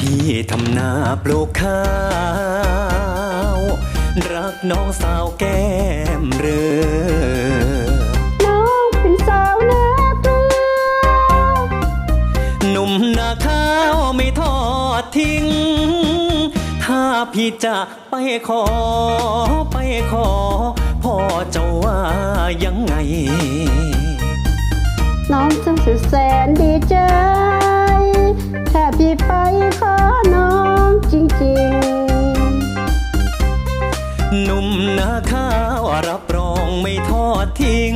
พี่ทำนาปลูกข้าว รักน้องสาวแก้มเรือน้องเป็นสาวนาเกลือหนุ่มนาข้าวไม่ทอดทิ้ง ถ้าพี่จะไปขอไปขอ พ่อจะว่ายังไง น้องจึงสุดแสนดีใจ รับรองไม่ทอดทิ้ง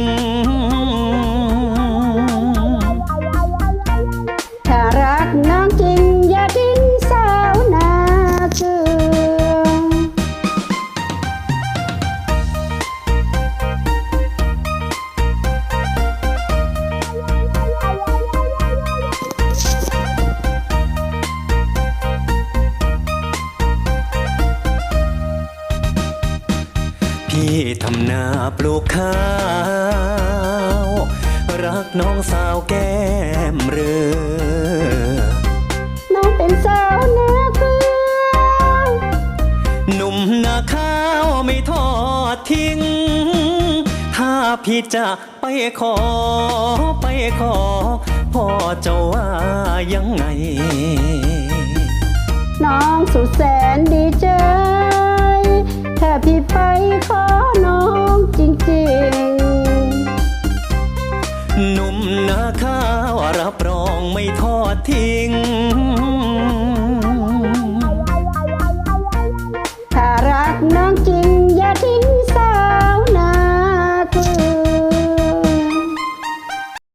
พี่ทำนาปลูกข้าว รักน้องสาวแก้มเรือ น้องเป็นสาวนาเกลือหนุ่มนาข้าวไม่ทอดทิ้ง ถ้าพี่จะไปขอไปขอ พ่อจะว่ายังไง น้องสุดแสนดีใจ รับรองไม่ทอดทิ้ง